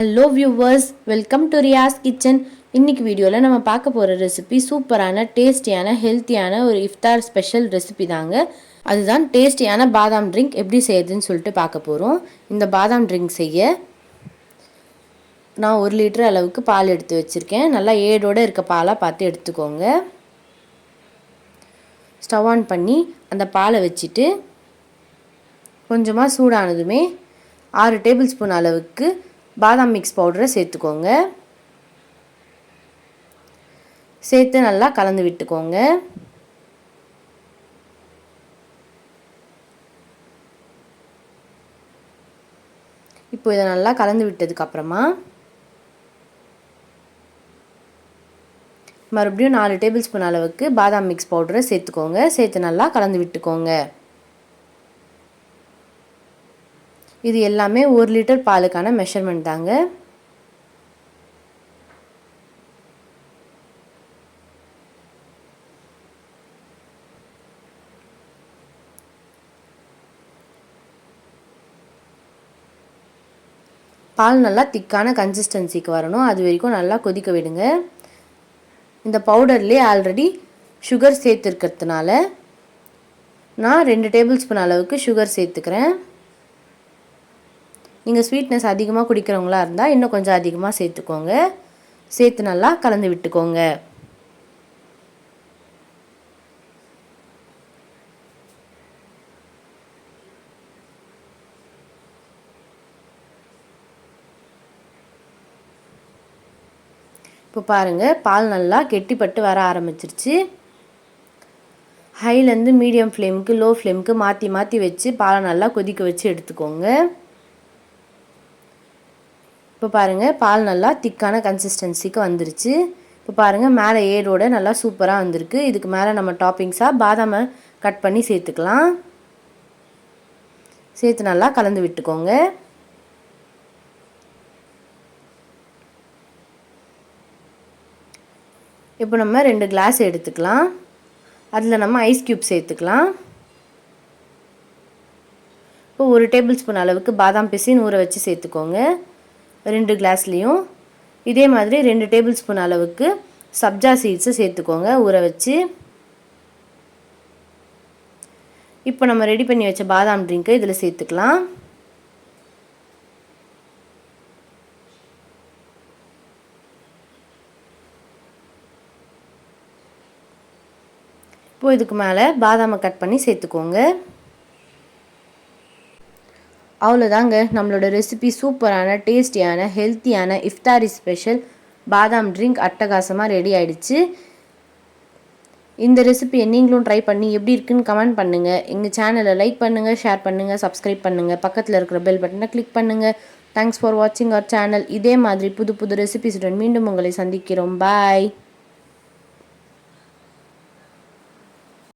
Hello viewers welcome to Riyas kitchen இன்னைக்கு வீடியோவில் நம்ம பார்க்க போகிற ரெசிபி சூப்பரான டேஸ்டியான ஹெல்த்தியான ஒரு இஃப்தார் ஸ்பெஷல் ரெசிபி தாங்க. அதுதான் டேஸ்டியான பாதாம் ட்ரிங்க் எப்படி செய்யுதுன்னு சொல்லிட்டு பார்க்க போகிறோம் இந்த பாதாம் ட்ரிங்க் செய்ய நான் ஒரு லிட்டர் அளவுக்கு பால் எடுத்து வச்சுருக்கேன். நல்லா ஏடோடு இருக்க பாலாக பார்த்து எடுத்துக்கோங்க. ஸ்டவ் ஆன் பண்ணி அந்த பாலை வச்சுட்டு கொஞ்சமாக சூடானதுமே ஆறு டேபிள் ஸ்பூன் அளவுக்கு பாதாம் மிக்ஸ் பவுடரை சேர்த்துக்கோங்க. சேர்த்து நல்லா கலந்து விட்டுக்கோங்க. இப்போ இதை நல்லா கலந்து விட்டதுக்கப்புறமா மறுபடியும் நாலு டேபிள் ஸ்பூன் அளவுக்கு பாதாம் மிக்ஸ் பவுடரை சேர்த்துக்கோங்க. சேர்த்து நல்லா கலந்து விட்டுக்கோங்க. இது எல்லாமே ஒரு லிட்டர் பாலுக்கான மெஷர்மெண்ட் தாங்க. பால் நல்லா திக்கான கன்சிஸ்டன்சிக்கு வரணும். அது வரைக்கும் நல்லா கொதிக்க விடுங்க. இந்த பவுடர்லேயே ஆல்ரெடி சுகர் சேர்த்துருக்கிறதுனால நான் ரெண்டு டேபிள் ஸ்பூன் அளவுக்கு சுகர் சேர்த்துக்கிறேன். நீங்கள் ஸ்வீட்னஸ் அதிகமாக குடிக்கிறவங்களா இருந்தால் இன்னும் கொஞ்சம் அதிகமாக சேர்த்துக்கோங்க. சேர்த்து நல்லா கலந்து விட்டுக்கோங்க. இப்போ பாருங்கள் பால் நல்லா கெட்டிப்பட்டு வர ஆரம்பிச்சிருச்சு. ஹைலேருந்து மீடியம் ஃப்ளேமுக்கு லோ ஃப்ளேமுக்கு மாற்றி மாற்றி வச்சு பாலை நல்லா கொதிக்க வச்சு எடுத்துக்கோங்க. இப்போ பாருங்கள் பால் நல்லா திக்கான கன்சிஸ்டன்சிக்கு வந்துருச்சு. இப்போ பாருங்கள் மேலே ஏடோட நல்லா சூப்பராக வந்திருக்கு. இதுக்கு மேலே நம்ம டாப்பிங்ஸாக பாதாமை கட் பண்ணி சேர்த்துக்கலாம். சேர்த்து நல்லா கலந்து விட்டுக்கோங்க. இப்போ நம்ம ரெண்டு கிளாஸ் எடுத்துக்கலாம். அதில் நம்ம ஐஸ் க்யூப் சேர்த்துக்கலாம். இப்போ ஒரு டேபிள் ஸ்பூன் அளவுக்கு பாதாம் பிசின்னு ஊற வச்சு சேர்த்துக்கோங்க. ரெண்டு கிளாஸ்லேயும் இதே மாதிரி ரெண்டு டேபிள் ஸ்பூன் அளவுக்கு சப்ஜா சீட்ஸை சேர்த்துக்கோங்க. ஊற வச்சு. இப்போ நம்ம ரெடி பண்ணி வச்ச பாதாம் ட்ரிங்க்கை இதில் சேர்த்துக்கலாம். இப்போது இதுக்கு மேலே பாதாமை கட் பண்ணி சேர்த்துக்கோங்க. அவ்வளோதாங்க நம்மளோட ரெசிபி சூப்பரான டேஸ்டியான ஹெல்த்தியான இஃப்தாரி ஸ்பெஷல் பாதாம் ட்ரிங்க் அட்டகாசமாக ரெடி ஆயிடுச்சு. இந்த ரெசிபியை நீங்களும் ட்ரை பண்ணி எப்படி இருக்குன்னு கமெண்ட் பண்ணுங்கள் எங்கள் சேனலை லைக் பண்ணுங்கள் ஷேர் பண்ணுங்கள் சப்ஸ்கிரைப் பண்ணுங்கள் பக்கத்தில் இருக்கிற பெல் பட்டனை கிளிக் பண்ணுங்கள் தேங்க்ஸ் ஃபார் வாட்சிங் அவர் சேனல் இதே மாதிரி புது புது ரெசிபிஸுடன் மீண்டும் உங்களை சந்திக்கிறோம். பாய்